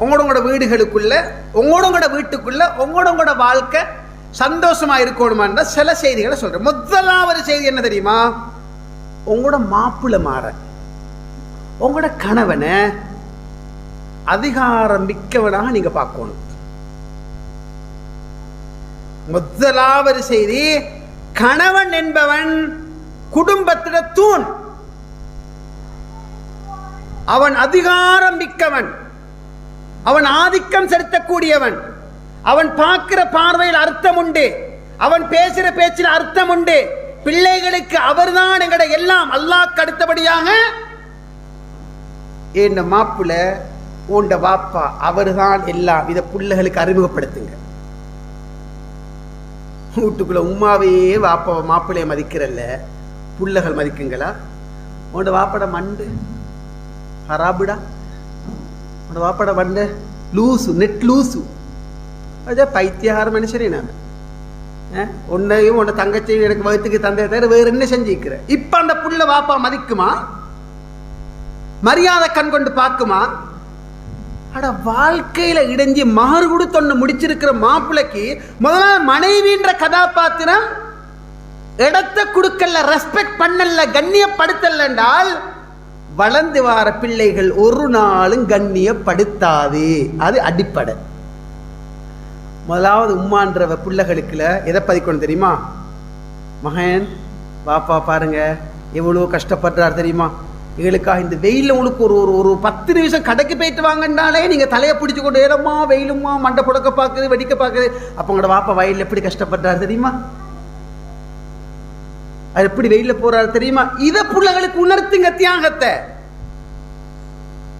உங்களோட உங்களோட வீடுகளுக்குள்ள உங்களோட உங்களோட வீட்டுக்குள்ள உங்களோட உங்களோட வாழ்க்கை சந்தோஷமா இருக்கணுமான்ற சில செய்திகளை சொல்றேன். முதலாவது செய்தி என்ன தெரியுமா? உங்களோட மாப்பிள்ளை மாற உங்களோட கணவனை அதிகாரம் மிக்கவனாக நீங்க பார்க்கணும். முதலாவது செய்தி கணவன் என்பவன் குடும்பத்திட தூண் அவன் அதிகாரம் மிக்கவன். அவன் ஆதிக்கம் செலுத்தக்கூடியவன். அவன் பார்க்கிற பார்வையில் அர்த்தம் உண்டு. அவன் பேசுகிற பேச்சில் அர்த்தம் உண்டு. பிள்ளைகளுக்கு அவர்தான் எங்கட எல்லாம் அல்லாஹ்க்கு அடுத்தபடியாக என் மாப்பிள்ள உண்ட பாப்பா அவர்தான் எல்லாம். இதை பிள்ளைகளுக்கு அறிமுகப்படுத்துங்க. வீட்டுக்குள்ள உமாவையே வாப்பாவை மாப்பிள்ளைய மதிக்கிறல்ல. புள்ளைகள் மதிக்குங்களா? உன்னோட வாப்பட மண்டு. ஹராபுடா? உன்னோட வாப்பட மண்டு லூசு நெட் லூசு அதே பைத்தியகார மனுஷனே நான் உன்னையும் உன்னை தங்கச்சியும் எனக்கு வகுத்துக்கு தந்தை தவிர வேறு என்ன செஞ்சிருக்கிற இப்போ அந்த புள்ள வாப்பா மதிக்குமா மரியாதை கண் கொண்டு பார்க்குமா அட வாழ்க்கையில இடைஞ்சி மகர் கொடுத்தொன்னு முடிச்சிருக்கிற மாப்பிள்ளைக்கு முதல்ல மனைவின்ற கதாபாத்திரம் இடத்தை கொடுக்கல ரெஸ்பெக்ட் பண்ணல கண்ணியப்படுத்தல என்றால் வளர்ந்து வார பிள்ளைகள் ஒரு நாளும் கண்ணியப்படுத்தாது. அது அடிப்படை. முதலாவது உம்மான்றவ பிள்ளைகளுக்குல எதை பதிக்கணும் தெரியுமா? மகன் பாப்பா பாருங்க எவ்வளோ கஷ்டப்படுறார் தெரியுமா? எங்களுக்காக இந்த வெயிலில் உங்களுக்கு ஒரு ஒரு ஒரு பத்து நிமிஷம் கடைக்கு போயிட்டு வாங்கன்னாலே நீங்கள் தலையை பிடிச்சி கொண்டு இடமா வெயிலுமா மண்டை புடக்க பார்க்குது வெடிக்க பார்க்குது. அப்போ உங்களோட வாப்பா வயலில் எப்படி கஷ்டப்படுறாரு தெரியுமா? அது எப்படி வெயிலில் போறாரு தெரியுமா? இதை பிள்ளைகளுக்கு உணர்த்துங்க தியாகத்தை.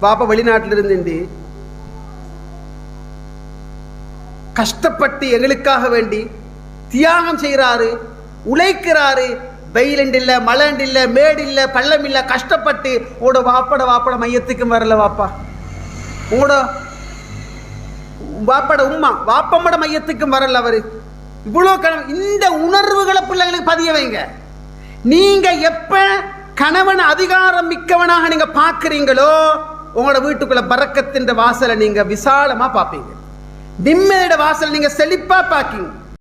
பாப்பா வெளிநாட்டில் இருந்து கஷ்டப்பட்டு எங்களுக்காக வேண்டி தியாகம் செய்கிறாரு உழைக்கிறாரு. வெயிலண்டு மலண்டில்ல மேடில்ல மேடு பள்ளம் இல்ல கஷ்டப்பட்டு. உங்களோட வாப்பட வாப்பட மையத்துக்கும் வரல வாப்பா. உங்களோட வாப்பட உம்மா வாப்பம்மட மையத்துக்கும் வரல அவரு. இவ்வளோ கணம் இந்த உணர்வுகளை பிள்ளைகளுக்கு பதிய வைங்க. நீங்க எப்ப கணவன் அதிகாரம் மிக்கவனாக நீங்க பார்க்குறீங்களோ உங்களோட வீட்டுக்குள்ள பறக்கத்தின் வாசலை நீங்க விசாலமா பார்ப்பீங்க. நிம்மதியோட வாசலை நீங்க செழிப்பா பார்க்கீங்க.